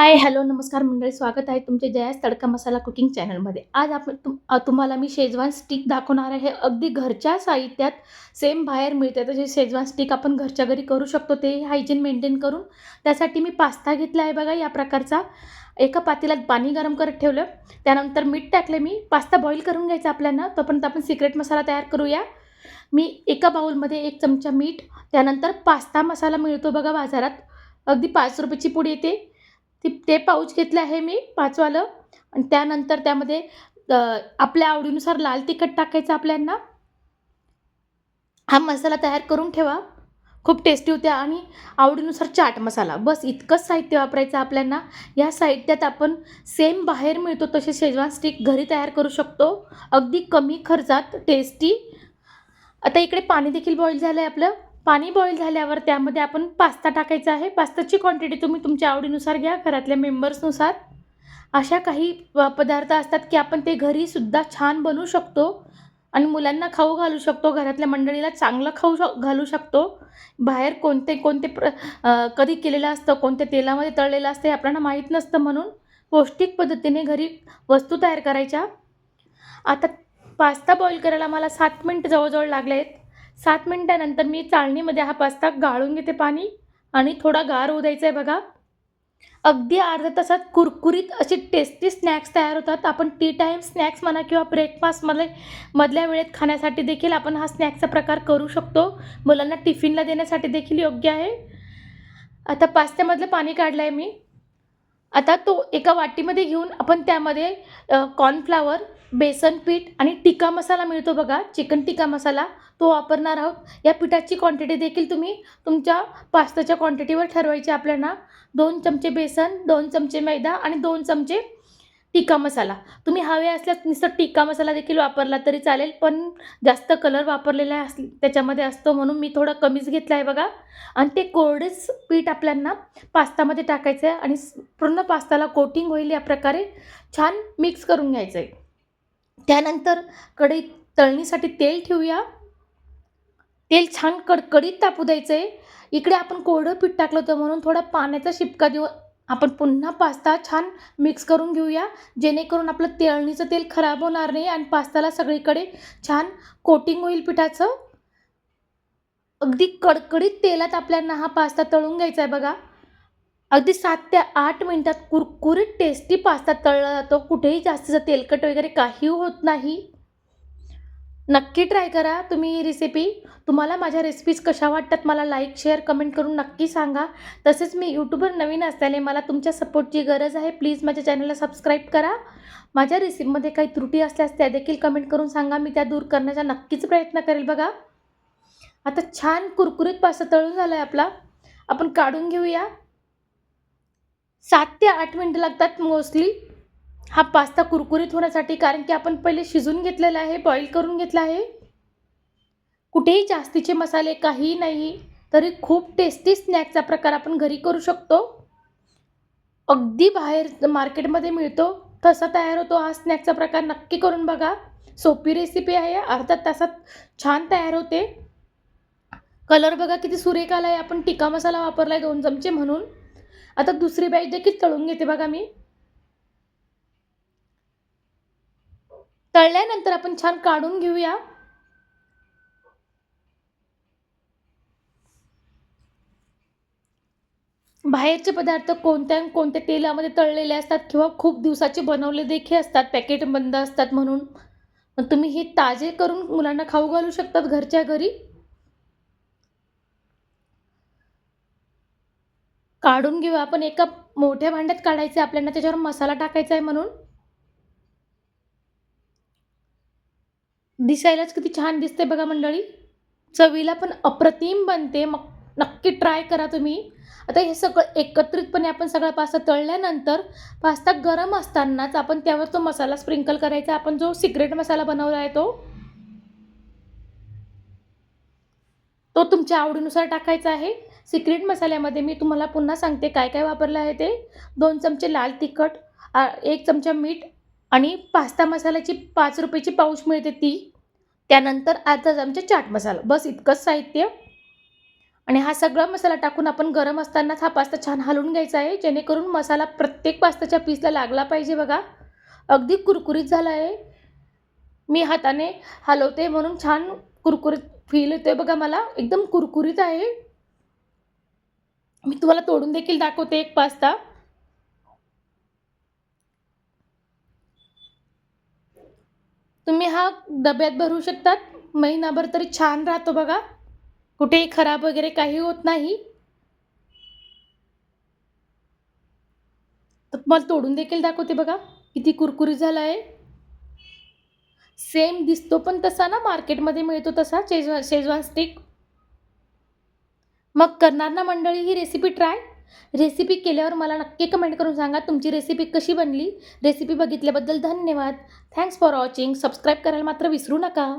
Hi hello नमस्कार मंडळी स्वागत आहे तुमचे जयास तडका मसाला कुकिंग चॅनलमध्ये. आज आपण तुम तुम्हाला मी शेजवान स्टिक दाखवणार आहे. अगदी घरच्या साहित्यात सेम बाहेर मिळते. तसे शेजवान स्टिक आपण घरच्या घरी करू शकतो ते हायजीन मेंटेन करून त्यासाठी मी पास्ता घेतला आहे बघा या प्रकारचा. एका पातेल्यात पाणी गरम करत ठेवलं. त्यानंतर मीठ टाकले मी. पास्ता बॉईल करून घ्यायचा आपल्याला. तोपर्यंत आपण सिक्रेट मसाला तयार करूया. मी एका बाउलमध्ये एक चमचा मीठ त्यानंतर पास्ता मसाला मिळतो बघा बाजारात. अगदी पाच रुपयाची पुडी येते. ती ते पाऊच घेतलं आहे मी पाचवालं. आणि त्यानंतर त्यामध्ये आपल्या आवडीनुसार लाल तिखट टाकायचं आपल्यांना. हा मसाला तयार करून ठेवा. खूप टेस्टी होत्या आणि आवडीनुसार चाट मसाला. बस इतकंच साहित्य वापरायचं आपल्यांना. या साहित्यात आपण सेम बाहेर मिळतो तसे शेजवान स्टिक घरी तयार करू शकतो. अगदी कमी खर्चात टेस्टी आता इकडे पाणी देखील बॉईल झालं आहे आपलं. पाणी बॉईल झाल्यावर त्यामध्ये आपण पास्ता टाकायचा आहे. पास्ताची क्वांटिटी तुम्ही तुमच्या आवडीनुसार घ्या घरातल्या मेंबर्सनुसार अशा काही प- पदार्थ असतात की आपण ते घरीसुद्धा छान बनवू शकतो आणि मुलांना खाऊ घालू शकतो घरातल्या मंडळीला चांगलं खाऊ शक घालू शकतो. बाहेर कोणते कोणते प्र कधी केलेलं असतं कोणत्या तेलामध्ये तळलेलं असतं हे आपल्याला माहीत नसतं म्हणून पौष्टिक पद्धतीने घरी वस्तू तयार करायच्या. आता पास्ता बॉईल करायला मला सात मिनटं जवळजवळ लागले आहेत सात मिनटानंतर मी चाळणीमध्ये हा पास्ता गाळून घेते पाणी आणि थोडा गार होऊ द्यायचा आहे बघा. अगदी अर्ध्या तासात कुरकुरीत असे टेस्टी स्नॅक्स तयार होतात. आपण टी टाईम स्नॅक्स म्हणा किंवा ब्रेकफास्टमध्ये मधल्या वेळेत खाण्यासाठी देखील आपण हा स्नॅक्सचा प्रकार करू शकतो. मुलांना टिफिनला देण्यासाठी देखील योग्य आहे. आता पास्त्यामधलं पाणी काढलं आहे मी. आता तो एका वाटीमध्ये घेऊन आपण त्यामध्ये कॉर्नफ्लावर बेसन पीठ आणि टिक्का मसाला मिळतो बघा चिकन टिक्का मसाला तो वापरणार आहोत. या पिठाची क्वांटिटी देखील तुम्ही तुमच्या पास्ताच्या क्वांटिटीवर ठरवायची आपल्याला. दोन चमचे बेसन दोन चमचे मैदा आणि दोन चमचे टिक्का मसाला. तुम्ही हवे असल्यास नुसतं टिक्का मसाला देखील वापरला तरी चालेल पण जास्त कलर वापरलेला अस त्याच्यामध्ये असतो म्हणून मी थोडं कमीच घेतलं आहे बघा. आणि ते कोरडेच पीठ आपल्याला पास्तामध्ये टाकायचं आहे आणि पूर्ण पास्ताला कोटिंग होईल या प्रकारे छान मिक्स करून घ्यायचं आहे. त्यानंतर कढईत तळणीसाठी तेल ठेवूया. तेल छान कडकडीत तापू द्यायचं आहे इकडे आपण कोरडं पीठ टाकलं होतं म्हणून थोडा पाण्याचा शिपका देऊ. आपण पुन्हा पास्ता छान मिक्स करून घेऊया. जेणेकरून आपलं तळणीचं तेल खराब होणार नाही आणि पास्ताला सगळीकडे छान कोटिंग होईल पिठाचं. अगदी कडकडीत तेलात आपल्याला हा पास्ता तळून घ्यायचा आहे बघा. अगदी सात ते आठ मिनटात कुरकुरीत टेस्टी पास्ता तळला जातो. कुठेही जास्तीचं तेलकट वगैरे काही होत नाही. नक्की ट्राय करा तुम्ही ही रेसिपी तुम्हाला माझ्या रेसिपीज कशा वाटतात मला लाईक शेअर कमेंट करून नक्की सांगा. तसेच मी यूट्यूबवर नवीन असल्याने मला तुमच्या सपोर्टची गरज आहे. प्लीज माझ्या चॅनलला सबस्क्राईब करा. माझ्या रेसिपीमध्ये काही त्रुटी असल्यास त्या देखील कमेंट करून सांगा. मी त्या दूर करण्याचा नक्कीच प्रयत्न करेल बघा. आता छान कुरकुरीत पास्ता तळून झाला आहे आपला. आपण काढून घेऊया. सात ते आठ मिनटं लागतात मोस्टली हा पास्ता कुरकुरीत होण्यासाठी कारण की आपण पहिले शिजून घेतलेला आहे बॉईल करून घेतला आहे. कुठेही जास्तीचे मसाले काही नाही तरी खूप टेस्टी स्नॅक्सचा प्रकार आपण घरी करू शकतो. अगदी बाहेर मार्केटमध्ये मिळतो तसा तयार होतो हा स्नॅक्सचा प्रकार. नक्की करून बघा. सोपी रेसिपी आहे अर्धा तासात छान तयार होते. कलर बघा किती सुरेख आला आहे आपण टिक्का मसाला वापरला आहे दोन चमचे म्हणून. आता दुसरी बॅच देखील तळून घेते बघा मी. तळल्यानंतर आपण छान काढून घेऊया. बाहेरचे पदार्थ कोणत्या कोणत्या तेलामध्ये तळलेले असतात किंवा खूप दिवसाचे बनवले देखील असतात पॅकेट बंद असतात म्हणून. मग तुम्ही हे ताजे करून मुलांना खाऊ घालू शकतात घरच्या घरी. काढून घेऊ. आपण एका मोठ्या भांड्यात काढायचे आपल्याला त्याच्यावर मसाला टाकायचा आहे म्हणून. दिसायलाच किती छान दिसते बघा मंडळी. चवीला पण अप्रतिम बनते. मग नक्की ट्राय करा तुम्ही. आता हे सगळं एकत्रितपणे आपण सगळा पास्ता तळल्यानंतर पास्ता गरम असतानाच आपण त्यावर तो मसाला स्प्रिंकल करायचा. आपण जो सिक्रेट मसाला बनवला आहे तो. तो तुमच्या आवडीनुसार टाकायचा आहे. सिक्रेट मसाल्यामध्ये मी तुम्हाला पुन्हा सांगते काय काय वापरलं आहे ते. दोन चमचे लाल तिखट आ- एक चमचा मीठ आणि पास्ता मसाल्याची पाच रुपयाची पाऊच मिळते ती. त्यानंतर अर्धा चमचा चाट मसाला. बस इतकंच साहित्य. आणि हा सगळा मसाला टाकून आपण गरम असतानाच हा पास्ता छान हलवून घ्यायचा आहे. जेणेकरून मसाला प्रत्येक पास्ताच्या पीसला लागला पाहिजे बघा. अगदी कुरकुरीत झाला आहे. मी हाताने हलवते म्हणून छान कुरकुरीत फील येतो आहे बघा मला. एकदम कुरकुरीत आहे. मी तुम्हाला तोडून देखील दाखवते एक पास्ता. तुम्ही हा डब्यात भरू शकतात. महिनाभर तरी छान राहतो बघा. कुठेही खराब वगैरे काही होत नाही. तर तुम्हाला तोडून देखील दाखवते बघा. किती कुरकुरी झाला आहे सेम दिसतो पण तसा ना मार्केटमध्ये मिळतो तसा शेजवा शेजवान स्टिक मग करणार ना मंडळी ही रेसिपी ट्राय रेसिपी केल्यावर मला नक्की कमेंट करून सांगा तुमची रेसिपी कशी बनली. रेसिपी बघितल्याबद्दल धन्यवाद. थँक्स फॉर वॉचिंग सबस्क्राईब करायला मात्र विसरू नका.